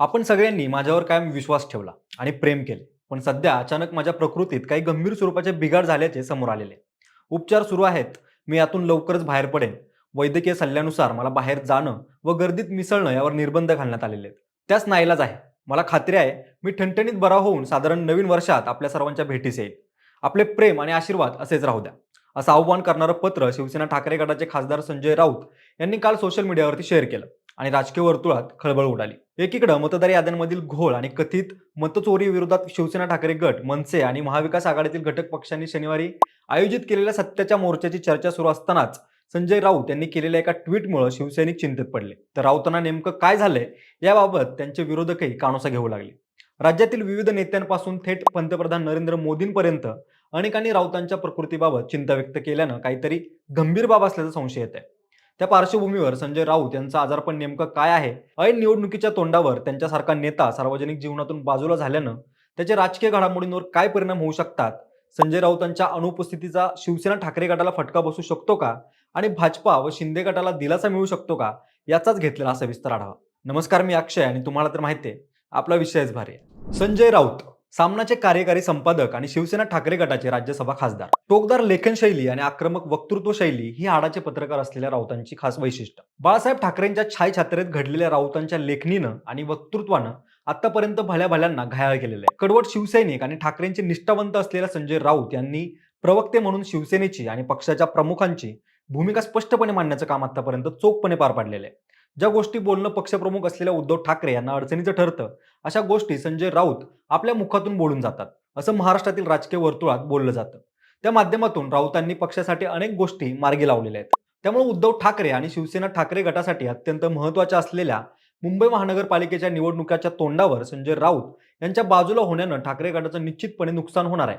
आपण सगळ्यांनी माझ्यावर कायम विश्वास ठेवला आणि प्रेम केले. पण सध्या अचानक माझ्या प्रकृतीत काही गंभीर स्वरूपाचे बिघाड झाल्याचे समोर आलेले उपचार सुरू आहेत. मी यातून लवकरच बाहेर पडेन. वैद्यकीय सल्ल्यानुसार मला बाहेर जाणं व गर्दीत मिसळणं यावर निर्बंध घालण्यात आलेले आहेत. त्याच नाईलाज आहे. मला खात्री आहे मी ठणठणीत बरा होऊन साधारण नवीन वर्षात आपल्या सर्वांच्या भेटीस येईल आपले प्रेम आणि आशीर्वाद असेच राहू द्या. असं आव्हान करणारं पत्र शिवसेना ठाकरे गटाचे खासदार संजय राऊत यांनी काल सोशल मीडियावरती शेअर केलं. आणि राजकीय वर्तुळात खळबळ उडाली. एकीकडे मतदार याद्यांमधील घोळ आणि कथित मतचोरी विरोधात शिवसेना ठाकरे गट मनसे आणि महाविकास आघाडीतील घटक पक्षांनी शनिवारी आयोजित केलेल्या सत्याच्या मोर्चाची चर्चा सुरू असतानाच संजय राऊत यांनी केलेल्या एका ट्विटमुळे शिवसैनिक चिंतेत पडले. तर राऊतांना नेमकं काय झालंय याबाबत त्यांचे विरोधकही कानोसा घेऊ लागले. राज्यातील विविध नेत्यांपासून थेट पंतप्रधान नरेंद्र मोदींपर्यंत अनेकांनी राऊतांच्या प्रकृतीबाबत चिंता व्यक्त केल्यानं काहीतरी गंभीर बाब असल्याचा संशय येत आहे त्या पार्श्वभूमीवर संजय राऊत यांचं आजारपण नेमकं काय आहे? ऐन निवडणुकीच्या तोंडावर त्यांच्यासारखा नेता सार्वजनिक जीवनातून बाजूला झाल्यानं त्याचे राजकीय घडामोडींवर काय परिणाम होऊ शकतात? संजय राऊतांच्या अनुपस्थितीचा शिवसेना ठाकरे गटाला फटका बसू शकतो का? आणि भाजपा व शिंदे गटाला दिलासा मिळू शकतो का? याचाच घेतलेला असा विस्तार आढावा. नमस्कार मी अक्षय आणि तुम्हाला तर माहिती आहे आपला विषयच भारी संजय राऊत सामनाचे कार्यकारी संपादक आणि शिवसेना ठाकरे गटाचे राज्यसभा खासदार. टोकदार लेखनशैली आणि आक्रमक वक्तृत्व शैली ही हाडाचे पत्रकार असलेल्या राऊतांची खास वैशिष्ट्य. बाळासाहेब ठाकरेंच्या छायछात्रेत घडलेल्या राऊतांच्या लेखणीनं आणि वक्तृत्वानं आतापर्यंत भल्या भल्यांना घायाळ केलेलं आहे कडवट शिवसैनिक आणि ठाकरेंचे निष्ठावंत असलेल्या संजय राऊत यांनी प्रवक्ते म्हणून शिवसेनेची आणि पक्षाच्या प्रमुखांची भूमिका स्पष्टपणे मांडण्याचं काम आतापर्यंत चोखपणे पार पाडलेलं आहे ज्या गोष्टी बोलणं पक्षप्रमुख असलेल्या उद्धव ठाकरे यांना अडचणीचं ठरतं अशा गोष्टी संजय राऊत आपल्या मुखातून बोलून जातात असं महाराष्ट्रातील राजकीय वर्तुळात बोललं जातं. त्या माध्यमातून राऊतांनी पक्षासाठी अनेक गोष्टी मार्गी लावलेल्या आहेत. त्यामुळे उद्धव ठाकरे आणि शिवसेना ठाकरे गटासाठी अत्यंत महत्त्वाच्या असलेल्या मुंबई महानगरपालिकेच्या निवडणुकाच्या तोंडावर संजय राऊत यांच्या बाजूला होण्यानं ठाकरे गटाचं निश्चितपणे नुकसान होणार आहे.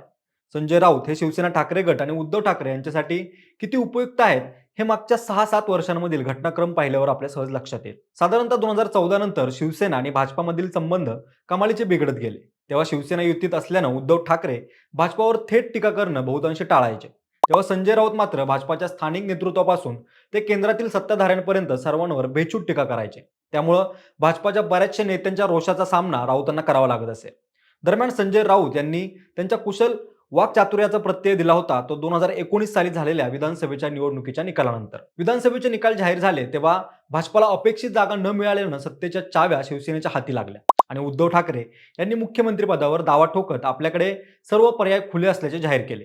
संजय राऊत हे शिवसेना ठाकरे गट आणि उद्धव ठाकरे यांच्यासाठी किती उपयुक्त आहेत हे मागच्या सहा सात वर्षांमधील घटनाक्रम पाहिल्यावर आपल्या सहज लक्षात येईल. साधारणतः दोन हजार चौदा नंतर शिवसेना आणि भाजपामधील संबंध कमालीचे बिघडत गेले. तेव्हा शिवसेना युतीत असल्यानं उद्धव ठाकरे भाजपावर थेट टीका करणं बहुतांशी टाळायचे. तेव्हा संजय राऊत मात्र भाजपाच्या स्थानिक नेतृत्वापासून ते केंद्रातील सत्ताधाऱ्यांपर्यंत सर्वांवर बेछूट टीका करायचे. त्यामुळं भाजपाच्या बऱ्याचशा नेत्यांच्या रोषाचा सामना राऊतांना करावा लागत असे. दरम्यान संजय राऊत यांनी त्यांच्या कुशल वाक्चातुर्याचा प्रत्यय दिला होता तो दोन हजार एकोणीस साली झालेल्या विधानसभेच्या निवडणुकीच्या निकालानंतर. विधानसभेचे निकाल जाहीर झाले तेव्हा भाजपाला अपेक्षित जागा न मिळाल्यानं सत्तेच्या चाव्या शिवसेनेच्या हाती लागल्या. आणि उद्धव ठाकरे यांनी मुख्यमंत्रीपदावर दावा ठोकत आपल्याकडे सर्व पर्याय खुले असल्याचे जाहीर केले.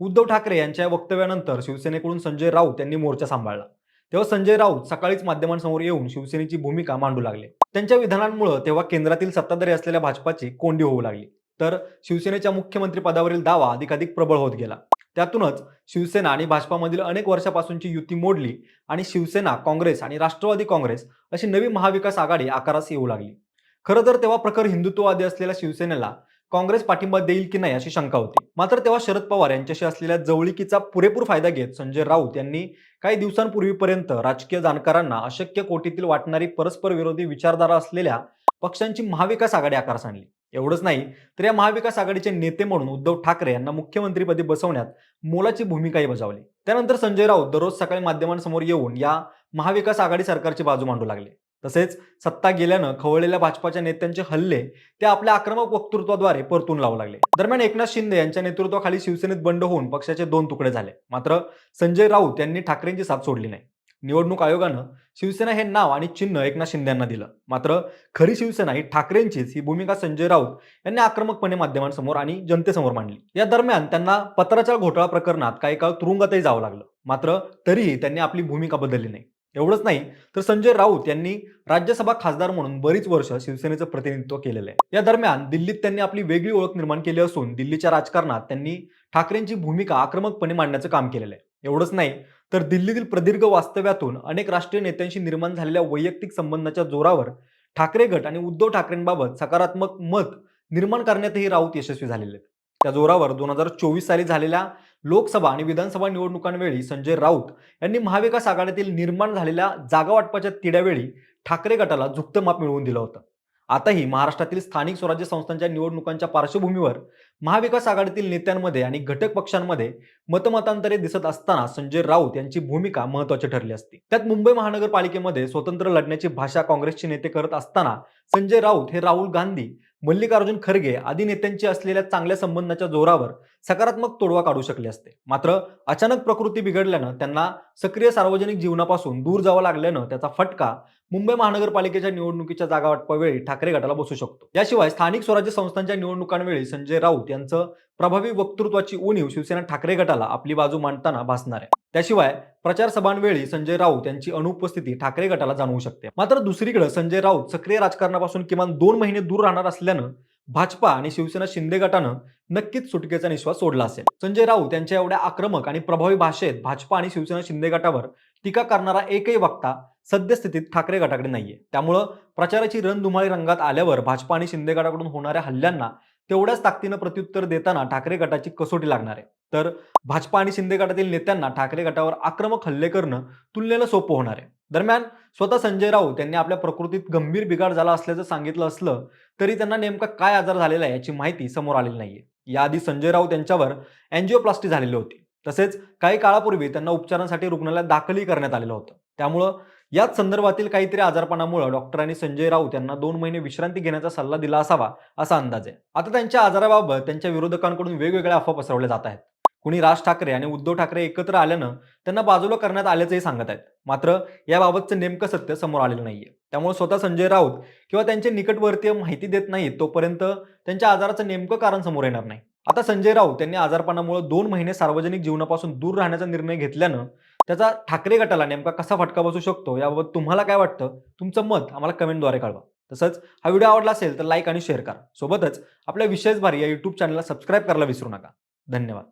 उद्धव ठाकरे यांच्या वक्तव्यानंतर शिवसेनेकडून संजय राऊत यांनी मोर्चा सांभाळला. तेव्हा संजय राऊत सकाळीच माध्यमांसमोर येऊन शिवसेनेची भूमिका मांडू लागले. त्यांच्या विधानांमुळे तेव्हा केंद्रातील सत्ताधारी असलेल्या भाजपाची कोंडी होऊ लागली. तर शिवसेनेच्या मुख्यमंत्री पदावरील दावा अधिकाधिक प्रबळ होत गेला. त्यातूनच शिवसेना आणि भाजपामधील अनेक वर्षापासूनची युती मोडली आणि शिवसेना काँग्रेस आणि राष्ट्रवादी काँग्रेस अशी नवी महाविकास आघाडी आकारास येऊ लागली. खरं तर तेव्हा प्रखर हिंदुत्ववादी असलेल्या शिवसेनेला काँग्रेस पाठिंबा देईल की नाही अशी शंका होती. मात्र तेव्हा शरद पवार यांच्याशी असलेल्या जवळीकीचा पुरेपूर फायदा घेत संजय राऊत यांनी काही दिवसांपूर्वीपर्यंत राजकीय जाणकारांना अशक्य कोटीतील वाटणारी परस्पर विरोधी विचारधारा असलेल्या पक्षांची महाविकास आघाडी आकारास आणली. एवढंच नाही तर या महाविकास आघाडीचे नेते म्हणून उद्धव ठाकरे यांना मुख्यमंत्रीपदी बसवण्यात मोलाची भूमिकाही बजावली. त्यानंतर संजय राऊत दररोज सकाळी माध्यमांसमोर येऊन या महाविकास आघाडी सरकारची बाजू मांडू लागले. तसेच सत्ता गेल्यानं खवळलेल्या भाजपाच्या नेत्यांचे हल्ले ते आपल्या आक्रमक वक्तृत्वाद्वारे परतून लावू लागले. दरम्यान एकनाथ शिंदे यांच्या नेतृत्वाखाली शिवसेनेत बंड होऊन पक्षाचे दोन तुकडे झाले. मात्र संजय राऊत यांनी ठाकरेंची साथ सोडली नाही. निवडणूक आयोगानं शिवसेना हे नाव आणि चिन्ह एकनाथ शिंदे यांना दिलं. मात्र खरी शिवसेना ही ठाकरेंचीच ही भूमिका संजय राऊत यांनी आक्रमकपणे माध्यमांसमोर आणि जनतेसमोर मांडली. या दरम्यान त्यांना पत्राच्या घोटाळा प्रकरणात काही काळ तुरुंगातही जावं लागलं. मात्र तरीही त्यांनी आपली भूमिका बदलली नाही. एवढंच नाही तर संजय राऊत यांनी राज्यसभा खासदार म्हणून बरीच वर्ष शिवसेनेचं प्रतिनिधित्व केलेलं आहे. या दरम्यान दिल्लीत त्यांनी आपली वेगळी ओळख निर्माण केली असून दिल्लीच्या राजकारणात त्यांनी ठाकरेंची भूमिका आक्रमकपणे मांडण्याचं काम केलेलं आहे. एवढंच नाही तर दिल्लीतील प्रदीर्घ वास्तव्यातून अनेक राष्ट्रीय नेत्यांशी निर्माण झालेल्या वैयक्तिक संबंधाच्या जोरावर ठाकरे गट आणि उद्धव ठाकरेंबाबत सकारात्मक मत निर्माण करण्यातही राऊत यशस्वी झालेले आहेत. त्या जोरावर दोन हजार चोवीस साली झालेल्या लोकसभा आणि विधानसभा निवडणुकांवेळी संजय राऊत यांनी महाविकास आघाडीतील निर्माण झालेल्या जागा वाटपाच्या तिड्यावेळी ठाकरे गटाला झुकतं माप मिळवून दिलं होतं. आताही महाराष्ट्रातील स्थानिक स्वराज्य संस्थांच्या निवडणुकांच्या पार्श्वभूमीवर महाविकास आघाडीतील नेत्यांमध्ये आणि घटक पक्षांमध्ये मतमतांतरे दिसत असताना संजय राऊत यांची भूमिका महत्वाची ठरली असती. त्यात मुंबई महानगरपालिकेमध्ये स्वतंत्र लढण्याची भाषा काँग्रेसचे नेते करत असताना संजय राऊत हे राहुल गांधी मल्लिकार्जुन खरगे आदी नेत्यांची असलेल्या चांगल्या संबंधाच्या जोरावर सकारात्मक तोडवा काढू शकले असते. मात्र अचानक प्रकृती बिघडल्यानं त्यांना सक्रिय सार्वजनिक जीवनापासून दूर जावं लागल्यानं त्याचा फटका मुंबई महानगरपालिकेच्या निवडणुकीच्या जागा वाटपावेळी ठाकरे गटाला बसू शकतो. याशिवाय स्थानिक स्वराज्य संस्थांच्या निवडणुकांवेळी संजय राऊत यांचं प्रभावी वक्तृत्वाची उणीव शिवसेना ठाकरे गटाला आपली बाजू मांडताना भासणार आहे. त्याशिवाय प्रचार सभांवेळी संजय राऊत यांची अनुपस्थिती ठाकरे गटाला जाणवू शकते. मात्र दुसरीकडे संजय राऊत सक्रिय राजकारणापासून किमान दोन महिने दूर राहणार असल्यानं भाजपा आणि शिवसेना शिंदे गटानं नक्कीच सुटकेचा निश्वास सोडला असेल. संजय राऊत यांच्या एवढ्या आक्रमक आणि प्रभावी भाषेत भाजपा आणि शिवसेना शिंदे गटावर टीका करणारा एकही वक्ता सद्यस्थितीत ठाकरे गटाकडे नाहीये. त्यामुळं प्रचाराची रणधुमाळी रंगात आल्यावर भाजपा आणि शिंदे गटाकडून होणाऱ्या हल्ल्यांना तेवढ्याच ताकदीनं प्रत्युत्तर देताना ठाकरे गटाची कसोटी लागणार आहे. तर भाजपा आणि शिंदे गटातील नेत्यांना ठाकरे गटावर आक्रमक हल्ले करणं तुलनेनं सोपं होणार आहे. दरम्यान स्वतः संजय राऊत यांनी आपल्या प्रकृतीत गंभीर बिघाड झाला असल्याचं सांगितलं असलं तरी त्यांना नेमका काय आजार झालेला आहे याची माहिती समोर आलेली नाहीये. याआधी संजय राऊत यांच्यावर अँजिओप्लास्टी झालेली होती. तसेच काही काळापूर्वी त्यांना उपचारांसाठी रुग्णालयात दाखलही करण्यात आलेलं होतं. त्यामुळं याच संदर्भातील काहीतरी आजारपणामुळे डॉक्टरांनी संजय राऊत यांना दोन महिने विश्रांती घेण्याचा सल्ला दिला असावा असा अंदाज आहे. आता त्यांच्या आजाराबाबत त्यांच्या विरोधकांकडून वेगवेगळ्या अफवा पसरवल्या जात आहेत. कुणी राज ठाकरे आणि उद्धव ठाकरे एकत्र आल्यानं त्यांना बाजूला करण्यात आल्याचंही सांगत आहेत. मात्र याबाबतचं नेमकं सत्य समोर आलेलं नाहीये. त्यामुळे स्वतः संजय राऊत किंवा त्यांचे निकटवर्तीय माहिती देत नाहीत तोपर्यंत त्यांच्या आजाराचं नेमकं कारण समोर येणार नाही. आता संजय राऊत यांनी आजारपणामुळे दोन महिने सार्वजनिक जीवनापासून दूर राहण्याचा निर्णय घेतल्यानं त्याचा ठाकरे गटाला नेमका कसा फटका बसू शकतो याबाबत तुम्हाला काय वाटतं तुमचं मत आम्हाला कमेंटद्वारे कळवा. तसंच हा व्हिडिओ आवडला असेल तर लाईक आणि शेअर करा. सोबतच आपल्या विशेष भारी या युट्यूब चॅनलला सबस्क्राईब करायला विसरू नका. धन्यवाद.